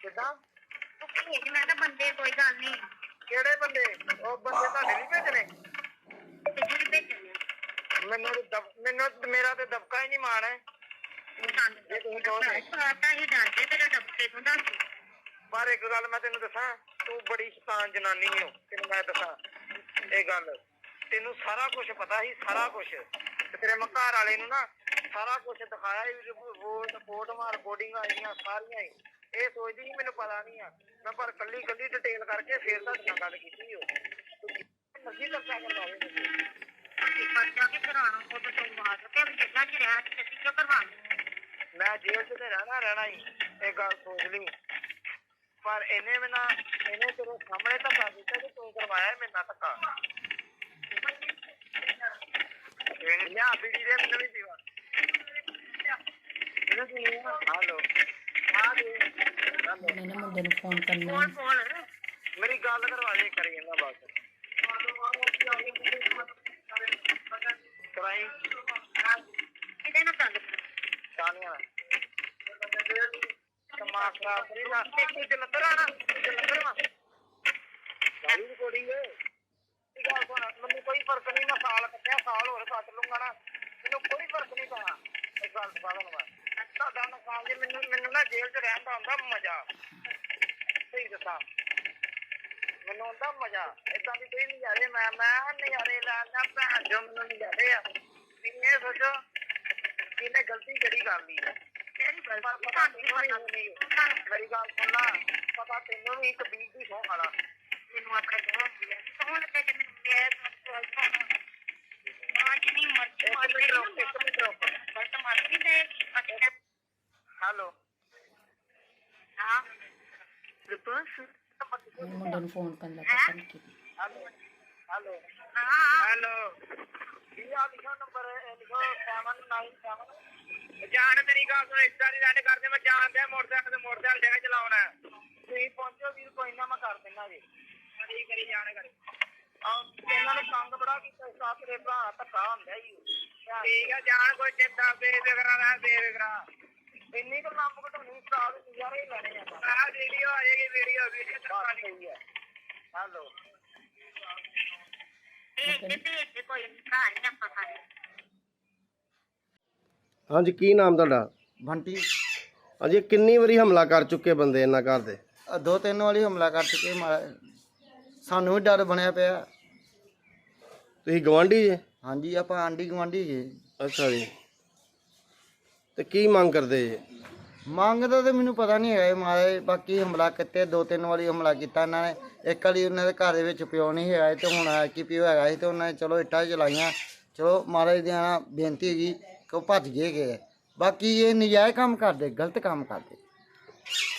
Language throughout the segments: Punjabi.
ਕਿੱਦਾਂ? ਉਹ ਭੇਜ ਮੈਂ ਤਾਂ ਬੰਦੇ ਕੋਈ ਗੱਲ ਨਹੀਂ ਕਿਹੜੇ ਬੰਦੇ? ਉਹ ਬੰਦੇ ਤੁਹਾਡੇ ਨਹੀਂ ਭੇਜਣੇ? ਤੇ ਜਿਹੜੇ ਭੇਜਣੇ ਆ। ਮੈਨੂੰ ਤੇ ਦਬ- ਮੈਨੂੰ ਤੇ- ਮੇਰਾ ਤੇ ਦਬਕਾ ਹੀ ਨਹੀਂ ਮਾਣ ਹੈ। ਸਾਨੂੰ ਇਹ ਤੁਸੀਂ ਕਹੋ ਤੇ। ਪਤਾ ਹੀ ਡਰਦੇ ਤੇਰੇ ਡੱਬੇ ਤੋਂ ਦੱਸ। ਪਰ ਇੱਕ ਗੱਲ ਮੈਂ ਤੈਨੂੰ ਦੱਸਾਂ ਤੂੰ ਬੜੀ ਸ਼ੈਤਾਨ ਜਨਾਨੀ ਹੈ ਤੈਨੂੰ ਮੈਂ ਦੱਸਾਂ। ਇਹ ਗੱਲ ਤੈਨੂੰ ਸਾਰਾ ਕੁਝ ਪਤਾ ਸੀ ਸਾਰਾ ਕੁਝ ਤੇ ਤੇਰੇ ਮੈਂ ਘਰ ਵਾਲੇ ਨੂੰ ਨਾ ਸਾਰਾ ਕੁਝ ਦਿਖਾਇਆ ਹੀ ਰਿਪੋਰਟ ਫੋਟੋਆਂ ਰਿਕਾਰਡਿੰਗਾਂ ਆਈਆਂ ਸਾਰੀਆਂ ਹੀ। ਇਹ ਸੋਚਦੀ ਸੀ ਮੈਨੂੰ ਪਤਾ ਨਹੀਂ ਆ। ਮੈਂ ਪਰ ਕੱਲੀ ਕੱਲੀ ਡਿਟੇਲ ਕਰਕੇ ਫੇਰ ਤੁਹਾਡੇ ਨਾਲ ਗੱਲ ਕੀਤੀ ਮਰਜ਼ੀ ਕਰਵਾਵੇ ਉਹ ਤਾਂ ਤੂੰ ਤੇ ਵੀ ਜੱਜਾਂ ਚ ਰਹਿ ਤੇ ਮੈਂ ਜੇਲ੍ਹ 'ਚ ਤੇ ਰਹਿਣਾ ਰਹਿਣਾ ਹੀ ਇਹ ਗੱਲ ਸੋਚ ਲਈ। ਪਰ ਇਹਨੇ ਮੈਨਾਂ ਇਹਨੇ ਤੇਰੇ ਸਾਹਮਣੇ ਧੱਕਾ ਦਿੱਤਾ ਤੇ ਤੂੰ ਕਰਵਾਇਆ ਮੇਰੇ ਨਾਲ ਧੱਕਾ। ਇਹ ਲਿਆ ਬੀੜੀ ਦੇ ਮੈਨੂੰ ਵੀ ਪੀਵਾ ਹਾਲੋ ਆ ਦੇ ਉਹਨੇ ਨਾ ਮੁੰਡੇ ਨੂੰ ਫੋਨ ਕਰਨਾ ਬੋਲ ਬੋਲ ਮੇਰੀ ਗੱਲ ਕਰਵਾ ਦੇ ਕਰੀ ਇਹਨਾਂ ਬਸ ਕਰਾਈ ਇਹਦੇ ਨਾਲ ਗੱਲ ਕਰ ਸਾਨੀਆਂ ਦਿਮਾਗ ਖਰਾਬ ਕਰੀ ਨਾ ਤੂੰ ਜਲੰਧਰ ਆਣਾ ਜਲੰਧਰ ਆ ਗਾਲੀ ਰਿਕਾਰਡਿੰਗ ਇਹ ਗੱਲ ਸੁਣ ਮੈਨੂੰ ਕੋਈ ਫ਼ਰਕ ਨਹੀਂ ਮੈਂ ਸਾਲ ਕੱਟਿਆ ਸਾਲ ਹੋਰ ਕੱਟ ਲੂੰਗਾ ਨਾ ਮੈਨੂੰ ਕੋਈ ਫ਼ਰਕ ਨਹੀਂ ਪੈਣਾ ਇਹ ਗੱਲ ਦੱਸਾਂ ਤੁਹਾਨੂੰ ਮੈਂ ਤੁਹਾਡਾ ਨੁਕਸਾਨ ਜੇ ਮੈਨੂੰ ਮੈਨੂੰ ਨਾ ਜੇਲ੍ਹ 'ਚ ਰਹਿਣ ਦਾ ਆਉਂਦਾ ਮਜ਼ਾ। ਸਹੀ ਦੱਸਾਂ। ਮੈਨੂੰ ਆਉਂਦਾ ਮਜ਼ਾ। ਏਦਾਂ ਦੀ ਕੋਈ ਨਜ਼ਾਰੇ ਮੈਂ ਮੈਂ ਨਜ਼ਾਰੇ ਲੈਣਾ ਭੈਣ ਜੋ ਮੈਨੂੰ ਨਜ਼ਾਰੇ ਆ। ਇਹ ਸੋਚੋ ਕਿਹਨੇ ਗਲਤੀ ਕਿਹੜੀ ਕਰ ਲਈ ਹੈ ਪਰ ਗਲਤੀ ਤੈਨੂੰ ਨਹੀਂ ਵੀ ਪਤਾ। ਮੇਰੀ ਗੱਲ ਸੁਣ ਲਾ ਪਤਾ ਤੈਨੂੰ ਵੀ ਇੱਕ ਬੀਜ ਦੀ ਸੌਂ ਮੈਨੂੰ ਆਪਣੇ ਕੋਲ ਸੋਹਣ ਤੇ ਜੇ ਮੈਨੂੰ ਮੇਰੇ ਮਾਂ ਜਿੰਨੀ ਮਰਜ਼ੀ ਇੱਕ ਮਾਰੀ ਮਿੰਟ ਰੁਕ ਇੱਕ ਮਿੰਟ ਰੁਕ। ਮਾਰ ਨਹੀਂ ਦੇ ਅੱਛਾ। ਹੈਲੋ ਹਾਂ ਰਿਪੋਰਟ ਉਹਨੇ ਮੁੰਡੇ ਨੂੰ ਫੋਨ ਕਰਨ ਲੱਗਾ ਪਤਾ ਨਹੀਂ ਕੀ ਹੈਲੋ ਹੈਲੋ ਹਾਂ ਹੈਲੋ ਕੀ ਆ ਲਿਖੋ ਨੰਬਰ ਲਿਖੋ 797 ਜਾਣ ਤੇਰੀ ਗੱਲ ਸੁਣ ਇਦਾਂ ਦੀ ਗੱਲ ਕਰਦੇ ਮੈਂ ਜਾਣਦੇ ਮੋਟਰਸਾਈਕਲ ਤੇ ਮੋਟਰਸਾਈਕਲ ਡੇਗਾ ਚਲਾਉਣਾ। ਤੁਸੀਂ ਪਹੁੰਚੋ ਵੀਰ ਕੋਈ ਨਾ ਮੈਂ ਕਰ ਦਿੰਦਾ ਜੀ। ਕਰੀ ਕਰੀ ਜਾਣ ਕਰੀ। ਆ ਇਹਨਾਂ ਨੇ ਤੰਗ ਬੜਾ ਕੀਤਾ ਸਾਥ ਦੇ ਭਰਾ ਧੱਕਾ ਹੁੰਦਾ ਹੀ ਠੀਕ ਆ ਜਾਣ ਕੋਈ ਚਿੰਤਾ ਬੇਫਿਕਰਾ ਰਹਿ ਬੇਫਿਕਰਾ ਇੰਨੀ ਕੁ ਲੰਬ ਘਟਾਉਣੀ ਸਟਾਰ ਨਜ਼ਾਰੇ ਹੀ ਲੈਣੇ ਆ ਆ ਵੀਡੀਓ ਆ ਜਾਏਗੀ। ਵੀਡੀਓ ਵੀਡੀਓ ਚਲਾ ਲਈ ਹੈ ਹੈਲੋ ਦੇ ਦੇ ਹਾਂਜੀ ਕੀ ਨਾਮ ਤੁਹਾਡਾ? ਬੰਟੀ। ਹਾਂਜੀ ਇਹ ਕਿੰਨੀ ਵਾਰੀ ਹਮਲਾ ਕਰ ਚੁੱਕੇ ਬੰਦੇ ਇਹਨਾਂ ਘਰ ਦੇ? ਆਹ ਦੋ ਤਿੰਨ ਵਾਲੀ ਹਮਲਾ ਕਰ ਚੁੱਕੇ ਮਾਰਾ ਸਾਨੂੰ ਵੀ ਡਰ ਬਣਿਆ ਪਿਆ। ਤੁਸੀਂ ਗਵਾਂਢੀ ਜੇ? ਹਾਂਜੀ ਆਪਾਂ ਆਂਢੀ ਗੁਆਂਢੀ ਜੀ। ਅੱਛਾ ਜੀ। ਤੇ ਕੀ ਮੰਗ ਕਰਦੇ ਜੇ? ਮੰਗਦਾ ਤੇ ਮੈਨੂੰ ਪਤਾ ਨਹੀਂ ਹੈਗਾ ਮਾਰੇ ਬਾਕੀ ਹਮਲਾ ਕਿਤੇ ਦੋ ਤਿੰਨ ਵਾਲੀ ਹਮਲਾ ਕੀਤਾ ਇਹਨਾਂ ਨੇ। ਇੱਕ ਵਾਲੀ ਉਹਨਾਂ ਦੇ ਘਰ ਦੇ ਵਿੱਚ ਪਿਓ ਨਹੀਂ ਹੈਗਾ ਸੀ ਤੇ ਹੁਣ ਆ ਕੀ ਪਿਓ ਹੈਗਾ ਸੀ ਤੇ ਉਹਨਾਂ ਨੇ ਚਲੋ ਇੱਟਾਂ ਚਲਾਈਆਂ। ਚਲੋ ਮਹਾਰਾਜ ਦੀ ਨਾ ਬੇਨਤੀ ਹੈਗੀ ਕਿ ਉਹ ਭੱਜ ਗਏ ਗਏ ਬਾਕੀ ਇਹ ਨਜਾਇਜ਼ ਕੰਮ ਕਰਦੇ ਗਲਤ ਕੰਮ ਕਰਦੇ।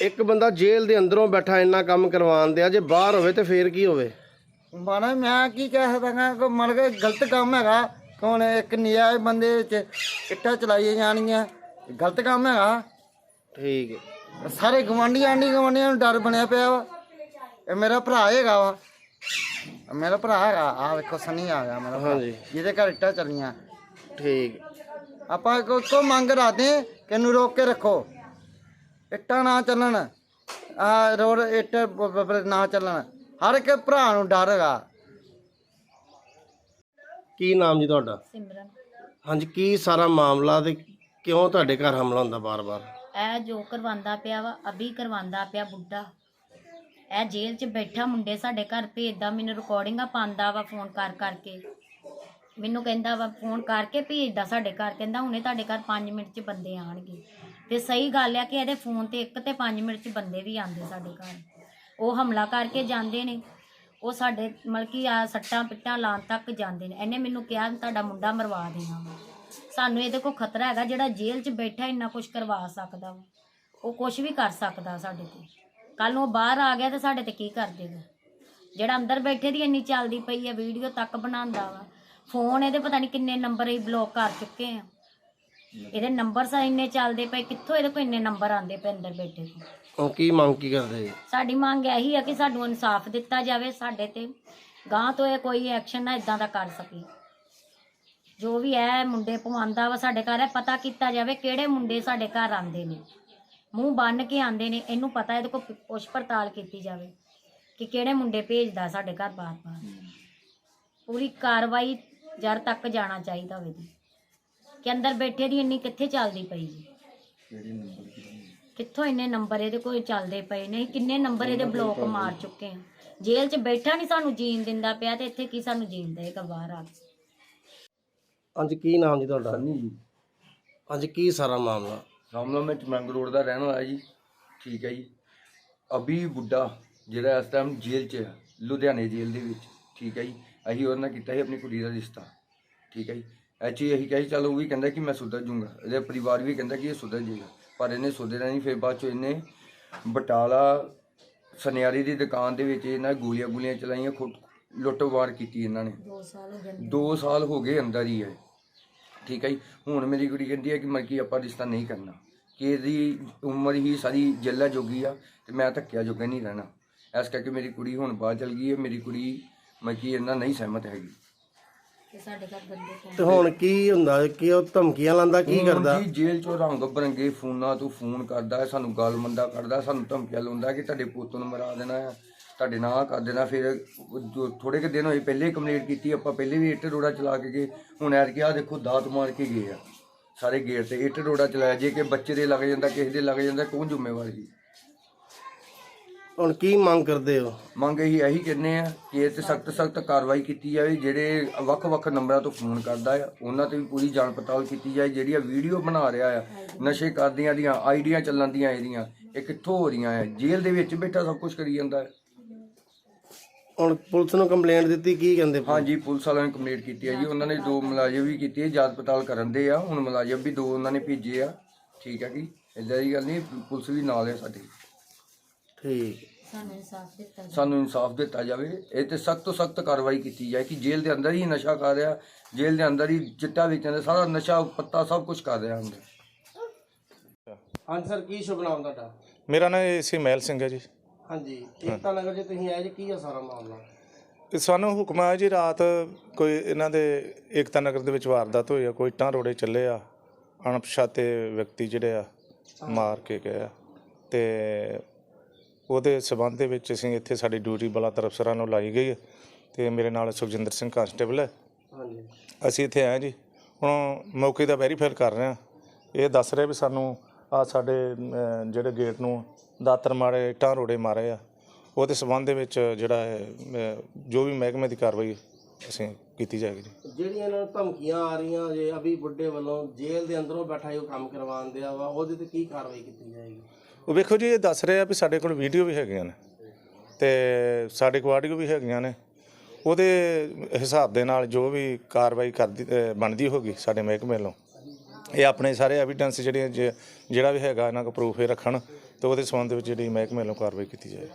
ਇੱਕ ਬੰਦਾ ਜੇਲ੍ਹ ਦੇ ਅੰਦਰੋਂ ਬੈਠਾ ਇੰਨਾ ਕੰਮ ਕਰਵਾਉਣ ਦਿਆ ਜੇ ਬਾਹਰ ਹੋਵੇ ਤੇ ਫੇਰ ਕੀ ਹੋਵੇ? ਮਾਣਾ ਮੈਂ ਕੀ ਕਹਿ ਸਕਦਾ ਕਿ ਮਨ ਕੇ ਗਲਤ ਕੰਮ ਹੈਗਾ ਕੌਣ ਇੱਕ ਨਜਾਇਜ਼ ਬੰਦੇ ਵਿੱਚ ਇੱਟਾਂ ਚਲਾਈਆਂ ਜਾਣੀਆਂ ਗਲਤ ਕੰਮ ਹੈਗਾ। ਠੀਕ ਹੈ। ਸਾਰੇ ਗਵਾਂਢੀ ਆਂਢੀ ਗਵਾਂਢੀਆਂ ਨੂੰ ਡਰ ਬਣਿਆ ਪਿਆ ਵਾ। ਇਹ ਮੇਰਾ ਭਰਾ ਹੈਗਾ ਵਾ। ਇਹ ਮੇਰਾ ਭਰਾ ਹੈਗਾ। ਆ ਵੇਖੋ ਸਨੀ ਆ ਗਿਆ ਮੇਰਾ ਭਰਾ। ਹਾਂਜੀ। ਜਿਹਦੇ ਘਰ ਇੱਟਾਂ ਚੱਲੀਆਂ। ਠੀਕ। ਆਪਾਂ ਕੋ ਕੋ ਮੰਗ ਰਾਦੇ ਕਿ ਇਹਨੂੰ ਰੋਕ ਕੇ ਰੱਖੋ। ਇੱਟਾਂ ਨਾ ਚੱਲਣ। ਆ ਰੋਡ ਇੱਟ ਬ- ਬ- ਬ- ਨਾ ਚੱਲਣ। ਹਰ ਇੱਕ ਭਰਾ ਨੂੰ ਡਰ ਹੈਗਾ। ਕੀ ਨਾਮ ਜੀ ਤੁਹਾਡਾ? ਸਿਮਰਨ। ਹਾਂਜੀ ਕੀ ਸਾਰਾ ਮਾਮਲਾ ਤੇ ਕਿਉਂ ਤੁਹਾਡੇ ਘਰ ਹਮਲਾ ਹੁੰਦਾ ਬਾਰ-ਬਾਰ? ਇਹ ਜੋ ਕਰਵਾਉਂਦਾ ਪਿਆ ਵਾ, ਅਭੀ ਕਰਵਾਉਂਦਾ ਪਿਆ ਬੁੱਢਾ। ਇਹ ਜੇਲ੍ਹ 'ਚ ਬੈਠਾ ਮੁੰਡੇ ਸਾਡੇ ਘਰ ਭੇਜਦਾ, ਮੈਨੂੰ ਰਿਕਾਰਡਿੰਗਾਂ ਪਾਉਂਦਾ ਵਾ ਫੋਨ ਕਰ ਕਰਕੇ। ਮੈਨੂੰ ਕਹਿੰਦਾ ਵਾ ਫੋਨ ਕਰਕੇ ਭੇਜਦਾ ਸਾਡੇ ਘਰ, ਕਹਿੰਦਾ ਹੁਣੇ ਤੁਹਾਡੇ ਘਰ 5 ਮਿੰਟ 'ਚ ਬੰਦੇ ਆਣਗੇ ਤੇ ਸਹੀ ਗੱਲ ਆ ਕਿ ਇਹਦੇ ਫੋਨ ਤੇ ਇੱਕ ਤੇ 5 ਮਿੰਟ 'ਚ ਬੰਦੇ ਵੀ ਆਉਂਦੇ ਸਾਡੇ ਘਰ। ਉਹ ਹਮਲਾ ਕਰਕੇ ਜਾਂਦੇ ਨੇ। ਉਹ ਸਾਡੇ, ਮਤਲਬ ਕਿ ਆ ਸੱਟਾਂ ਪਿੱਟਾਂ ਲਾਉਣ ਤੱਕ ਜਾਂਦੇ ਨੇ। ਇਹਨੇ ਮੈਨੂੰ ਕਿਹਾ ਤੁਹਾਡਾ ਮੁੰਡਾ ਮਰਵਾ ਦੇਣਾ ਵਾ। ਸਾਨੂੰ ਇਹਦੇ ਕੋਲ ਖਤਰਾ ਹੈਗਾ ਜਿਹੜਾ ਜੇਲ੍ਹ 'ਚ ਬੈਠਾ ਇੰਨਾ ਕੁਝ ਕਰਵਾ ਸਕਦਾ ਵਾ। ਉਹ ਕੁਝ ਵੀ ਕਰ ਸਕਦਾ ਸਾਡੇ ਤੇ ਕੱਲ ਨੂੰ ਉਹ ਬਾਹਰ ਆ ਗਿਆ ਤੇ ਸਾਡੇ ਤੇ ਕੀ ਕਰ ਦੇਗਾ। ਜਿਹੜਾ ਅੰਦਰ ਬੈਠੇ ਦੀ ਇੰਨੀ ਚੱਲਦੀ ਪਈ ਹੈ ਵੀਡੀਓ ਤੱਕ ਬਣਾਉਂਦਾ ਵਾ। ਫੋਨ ਇਹਦੇ ਪਤਾ ਨਹੀਂ ਕਿੰਨੇ ਨੰਬਰ ਹੀ ਬਲੌਕ ਕਰ ਚੁੱਕੇ ਆ। ਇਹਦੇ ਨੰਬਰ ਸਾ ਇੰਨੇ ਚੱਲਦੇ ਪਏ ਕਿੱਥੋਂ ਇਹਦੇ ਕੋਲ ਇੰਨੇ ਨੰਬਰ ਆਉਂਦੇ ਪਏ ਅੰਦਰ ਬੈਠੇ ਤੋਂ? ਉਹ ਕੀ ਮੰਗ ਕੀ ਕਰਦੇ ਜੀ? ਸਾਡੀ ਮੰਗ ਇਹੀ ਹੈ ਕਿ ਸਾਨੂੰ ਇਨਸਾਫ ਦਿੱਤਾ ਜਾਵੇ ਸਾਡੇ ਤੇ ਗਾਂ ਤੋਂ ਇਹ ਕੋਈ ਐਕਸ਼ਨ ਨਾ ਇਦਾਂ ਦਾ ਕਰ ਸਕੇ। ਜੋ ਵੀ ਹੈ ਮੁੰਡੇ ਪਵਾਉਂਦਾ ਵਾ ਸਾਡੇ ਘਰ ਹੈ ਪਤਾ ਕੀਤਾ ਜਾਵੇ ਕਿਹੜੇ ਮੁੰਡੇ ਸਾਡੇ ਘਰ ਆਉਂਦੇ ਨੇ। ਮੂੰਹ ਬੰਨ ਕੇ ਆਉਂਦੇ ਨੇ ਇਹਨੂੰ ਪਤਾ ਇਹਦੇ ਕੋਲ ਪੁੱਛ ਪੜਤਾਲ ਕੀਤੀ ਜਾਵੇ ਕਿ ਕਿਹੜੇ ਮੁੰਡੇ ਭੇਜਦਾ ਸਾਡੇ ਘਰ ਬਾਰ-ਬਾਰ ਪੂਰੀ ਕਾਰਵਾਈ ਜੜ ਤੱਕ ਜਾਣਾ ਚਾਹੀਦਾ ਹੋਵੇ ਦੀ ਕਿ ਅੰਦਰ ਬੈਠੇ ਦੀ ਇੰਨੀ ਕਿੱਥੇ ਚੱਲਦੀ ਪਈ ਜੀ? ਕਿੱਥੋਂ ਇੰਨੇ ਨੰਬਰ ਇਹਦੇ ਕੋਲ ਚੱਲਦੇ ਪਏ ਨੇ? ਕਿੰਨੇ ਨੰਬਰ ਇਹਦੇ ਬਲੌਕ ਮਾਰ ਚੁੱਕੇ ਆ? ਜੇਲ੍ਹ 'ਚ ਬੈਠਾ ਨਹੀਂ ਸਾਨੂੰ ਜੀਣ ਦਿੰਦਾ ਪਿਆ ਤੇ ਇੱਥੇ ਕੀ ਸਾਨੂੰ ਜੀਣ ਦੇਗਾ ਬਾਹਰ ਆ ਕੇ? ਹਾਂਜੀ ਕੀ ਨਾਮ ਜੀ ਤੁਹਾਡਾ? ਸੰਨੀ ਜੀ। ਹਾਂਜੀ ਕੀ ਸਾਰਾ ਮਾਮਲਾ? ਮਾਮਲਾ ਮੈਂ ਚਮੰਗ ਰੋਡ ਦਾ ਰਹਿਣ ਵਾਲਾ ਜੀ। ਠੀਕ ਹੈ ਜੀ। ਅਭੀ ਬੁੱਢਾ ਜਿਹੜਾ ਇਸ ਟਾਈਮ ਜੇਲ੍ਹ 'ਚ ਹੈ ਲੁਧਿਆਣੇ ਜੇਲ੍ਹ ਦੇ ਵਿੱਚ। ਠੀਕ ਹੈ ਜੀ। ਅਸੀਂ ਉਹਦੇ ਨਾਲ ਕੀਤਾ ਸੀ ਆਪਣੀ ਕੁੜੀ ਦਾ ਰਿਸ਼ਤਾ। ਠੀਕ ਹੈ ਜੀ। ਐਚੀ ਅਸੀਂ ਕਿਹਾ ਚੱਲ ਉਹ ਵੀ ਕਹਿੰਦਾ ਕਿ ਮੈਂ ਸੁਧਰ ਜੂੰਗਾ। ਇਹਦੇ ਪਰਿਵਾਰ ਵੀ ਕਹਿੰਦਾ ਕਿ ਇਹ ਸੁਧਰ ਜਾਏਗਾ ਪਰ ਇਹਨੇ ਸੁਧਰਿਆ ਨਹੀਂ। ਫਿਰ ਬਾਅਦ 'ਚ ਇਹਨੇ ਬਟਾਲਾ ਸੁਨਿਆਰੀ ਦੀ ਦੁਕਾਨ ਦੇ ਵਿੱਚ ਇਹਨਾਂ ਗੋਲੀਆਂ ਗੋਲੀਆਂ ਚਲਾਈਆਂ ਖੁੱਟ ਲੁੱਟਵਾਰ ਕੀਤੀ ਇਹਨਾਂ ਨੇ। 2 ਸਾਲ ਹੋ ਗਏ 2 ਸਾਲ ਹੋ ਗਏ ਅੰਦਰ ਹੀ ਹੈ। ਠੀਕ ਹੈ ਜੀ। ਹੁਣ ਮੇਰੀ ਕੁੜੀ ਕਹਿੰਦੀ ਹੈ ਕਿ ਮਰਕੀ ਆਪਾਂ ਰਿਸ਼ਤਾ ਨਹੀਂ ਕਰਨਾ। ਕਿ ਇਹਦੀ ਉਮਰ ਹੀ ਸਾਰੀ ਜੱਲਾ ਜੋਗੀ ਆ ਤੇ ਮੈਂ ਧੱਕਿਆ ਜੋਗਾ ਨਹੀਂ ਰਹਿਣਾ। ਇਸ ਕਰਕੇ ਮੇਰੀ ਕੁੜੀ ਹੁਣ ਬਾਹਰ ਚਲ ਗਈ ਹੈ ਮੇਰੀ ਕੁੜੀ ਮਰਕੀ ਇਹਨਾਂ ਨਹੀਂ ਸਹਿਮਤ ਹੈਗੀ। ਤੇ ਸਾਡੇ ਘਰ ਬੰਦੇ ਕੋਲ ਤੇ ਹੁਣ ਕੀ ਹੁੰਦਾ? ਕਿ ਉਹ ਧਮਕੀਆਂ ਲਾਂਦਾ ਕੀ ਹੁਣ ਕਰਦਾ? ਜੀ ਜੇਲ੍ਹ ਚੋਂ ਰੰਗ ਬਰੰਗੇ ਫੋਨਾਂ ਤੋਂ ਫੋਨ ਕਰਦਾ ਹੈ ਸਾਨੂੰ ਗਾਲ ਮੰਦਾ ਕਰਦਾ ਸਾਨੂੰ ਧਮਕੀਆਂ ਲਾਉਂਦਾ ਕਿ ਤੁਹਾਡੇ ਪੁੱਤ ਨੂੰ ਮਰਾ ਦੇਣਾ ਹੈ ਤੁਹਾਡੇ ਨਾਲ ਕਰ ਦੇਣਾ। ਫਿਰ ਥੋੜੇ ਕੁ ਦਿਨ ਹੋਏ ਪਹਿਲੇ ਕੰਪਲੀਟ ਕੀਤੀ ਆਪਾਂ ਪਹਿਲੇ ਵੀ ਇੱਟ ਰੋੜਾ ਚਲਾ ਕੇ ਗਏ। ਹੁਣ ਐਰ ਕਿ ਆ ਦੇਖੋ ਦਾਤ ਮਾਰ ਕੇ ਗਏ ਆ। ਸਾਰੇ ਗੇਟ ਤੇ ਇੱਟ ਰੋੜਾ ਚਲਾਇਆ ਜੇ ਕਿ ਬੱਚੇ ਦੇ ਲੱਗ ਜਾਂਦਾ ਕਿਸੇ ਦੇ ਲੱਗ ਜਾਂਦਾ ਕੌਣ ਜ਼ਿੰਮੇਵਾਰ ਜੀ ਹੁਣ ਕੀ ਮੰਗ ਕਰਦੇ ਹੋ? ਮੰਗ ਇਹੀ ਇਹੀ ਕਹਿੰਦੇ ਆ ਕਿ ਇਹ ਤੇ ਸਖਤ ਸਖਤ ਕਾਰਵਾਈ ਕੀਤੀ ਜਾਵੇ। ਜਿਹੜੇ ਵੱਖ-ਵੱਖ ਨੰਬਰਾਂ ਤੋਂ ਫੋਨ ਕਰਦਾ ਆ ਉਹਨਾਂ ਤੇ ਵੀ ਪੂਰੀ ਜਾਂਚ ਪੜਤਾਲ ਕੀਤੀ ਜਾਏ। ਜਿਹੜੀਆਂ ਵੀਡੀਓ ਬਣਾ ਰਿਹਾ ਆ ਨਸ਼ੇ ਕਰਦੀਆਂ ਦੀਆਂ ਆਈਡੀਆਂ ਚੱਲਣ ਦੀਆਂ ਇਹਦੀਆਂ ਇਹ ਕਿੱਥੋਂ ਹੋ ਰਹੀਆਂ ਆ? ਜੇਲ੍ਹ ਦੇ ਵਿੱਚ ਬੈਠਾ ਸਭ ਕੁਝ ਕਰੀ ਜਾਂਦਾ ਹੈ ਹੁਣ ਪੁਲਿਸ ਨੂੰ ਕੰਪਲੇਂਟ ਦਿੱਤੀ ਕੀ ਕਹਿੰਦੇ ਹਾਂਜੀ ਪੁਲਿਸ ਵਾਲਿਆਂ ਨੇ ਕੰਪਲੀਟ ਕੀਤੀ ਹੈ ਜੀ। ਉਹਨਾਂ ਨੇ ਦੋ ਮੁਲਾਜ਼ਮ ਵੀ ਕੀਤੀ ਹੈ ਜਾਂਚ ਪੜਤਾਲ ਕਰਨ ਦੇ ਆ। ਹੁਣ ਮੁਲਾਜ਼ਮ ਵੀ ਦੋ ਉਹਨਾਂ ਨੇ ਭੇਜੇ ਆ। ਠੀਕ ਹੈ ਜੀ। ਇਦਾਂ ਦੀ ਗੱਲ ਨਹੀਂ ਪੁਲਿਸ ਵੀ ਨਾਲ ਹੈ ਸਾਡੀ। ਠੀਕ। ਸਾਨੂੰ ਇਨਸਾਫ ਦਿੱਤਾ ਜਾਵੇ। ਸਾਨੂੰ ਇਨਸਾਫ ਦਿੱਤਾ ਜਾਵੇ। ਇਹ ਤੇ ਸਖਤ ਤੋਂ ਸਖਤ ਕਾਰਵਾਈ ਕੀਤੀ ਜਾਏ ਕਿ ਜੇਲ੍ਹ ਦੇ ਅੰਦਰ ਹੀ ਨਸ਼ਾ ਕਰ ਰਿਹਾ ਜੇਲ੍ਹ ਦੇ ਅੰਦਰ ਹੀ ਚਿੱਟਾ ਵੇਚਣ ਦਾ ਸਾਰਾ ਨਸ਼ਾ ਪੱਤਾ ਸਭ ਕੁਝ ਕਰ ਰਿਹਾ ਅੰਦਰ। ਹਾਂਜੀ ਸਰ ਕੀ ਸ਼ੁਭ ਨਾਮ ਤੁਹਾਡਾ? ਮੇਰਾ ਨਾਮ ਏਸੀ ਮਹਿਲ ਸਿੰਘ ਹੈ ਜੀ। ਹਾਂਜੀ। ਏਕਤਾ ਨਗਰ ਜੇ ਤੁਸੀਂ ਆਏ ਜੀ ਕੀ ਆ ਸਾਰਾ ਮਾਮਲਾ? ਤੇ ਸਾਨੂੰ ਹੁਕਮ ਆਇਆ ਜੀ ਰਾਤ ਕੋਈ ਇਹਨਾਂ ਦੇ ਏਕਤਾ ਨਗਰ ਦੇ ਵਿੱਚ ਵਾਰਦਾਤ ਹੋਈ ਆ ਕੋਈ ਇੱਟਾਂ ਰੋੜੇ ਚੱਲੇ ਆ ਅਣਪਛਾਤੇ ਵਿਅਕਤੀ ਜਿਹੜੇ ਆ ਮਾਰ ਕੇ ਗਏ ਆ। ਤੇ ਉਹਦੇ ਸਬੰਧ ਦੇ ਵਿੱਚ ਅਸੀਂ ਇੱਥੇ ਸਾਡੀ ਡਿਊਟੀ ਬਲਾ ਤਰਫਸਰਾਂ ਨੂੰ ਲਾਈ ਗਈ ਹੈ ਤੇ ਮੇਰੇ ਨਾਲ ਸੁਖਜਿੰਦਰ ਸਿੰਘ ਕਾਂਸਟੇਬਲ ਹੈ ਹਾਂਜੀ। ਅਸੀਂ ਇੱਥੇ ਆਏ ਜੀ। ਹੁਣ ਮੌਕੇ ਦਾ ਵੈਰੀਫਾਈ ਕਰ ਰਹੇ ਹਾਂ ਇਹ ਦੱਸ ਰਿਹਾ ਵੀ ਸਾਨੂੰ ਆ ਸਾਡੇ ਅਮ, ਜਿਹੜੇ ਗੇਟ ਨੂੰ ਦਾਤਰ ਮਾਰੇ ਇੱਟਾਂ ਰੋੜੇ ਮਾਰੇ ਆ ਉਹਦੇ ਸਬੰਧ ਦੇ ਵਿੱਚ ਜਿਹੜਾ ਹੈ ਅਮ, ਜੋ ਵੀ ਮਹਿਕਮੇ ਦੀ ਕਾਰਵਾਈ ਅਸੀਂ ਕੀਤੀ ਜਾਏਗੀ ਜੀ। ਜਿਹੜੀਆਂ ਇਹਨਾਂ ਨੂੰ ਧਮਕੀਆਂ ਆ ਰਹੀਆਂ ਜੇ ਅਭੀ ਬੁੱਢੇ ਵੱਲੋਂ ਜੇਲ੍ਹ ਦੇ ਅੰਦਰੋਂ ਬੈਠਾ ਹੀ ਉਹ ਕੰਮ ਕਰਵਾਉਣ ਦਿਆ ਵਾ ਉਹਦੇ ਤੇ ਕੀ ਕਾਰਵਾਈ ਕੀਤੀ ਜਾਏਗੀ? ਉਹ ਵੇਖੋ ਜੀ ਇਹ ਦੱਸ ਰਿਹਾ ਵੀ ਸਾਡੇ ਕੋਲ ਵੀਡੀਓ ਵੀ ਹੈਗੀਆਂ ਨੇ ਤੇ ਸਾਡੇ ਕੋਲ ਆਡੀਓ ਵੀ ਹੈਗੀਆਂ ਨੇ। ਉਹਦੇ ਹਿਸਾਬ ਦੇ ਨਾਲ ਜੋ ਵੀ ਕਾਰਵਾਈ ਕਰਦੀ ਅ, ਬਣਦੀ ਹੋਗੀ ਸਾਡੇ ਮਹਿਕਮੇ ਵੱਲੋਂ ਇਹ ਆਪਣੇ ਸਾਰੇ ਐਵੀਡੈਂਸ ਜਿਹੜੇ ਜੇ- ਜਿਹੜਾ ਵੀ ਹੈਗਾ ਇਹਨਾਂ ਕੋਲ ਪ੍ਰੂਫ ਇਹ ਰੱਖਣ ਤੇ ਉਹਦੇ ਸੰਬੰਧ ਵਿੱਚ ਜਿਹੜੀ ਮਹਿਕਮੇ ਵੱਲੋਂ ਕਾਰਵਾਈ ਕੀਤੀ ਜਾਏ।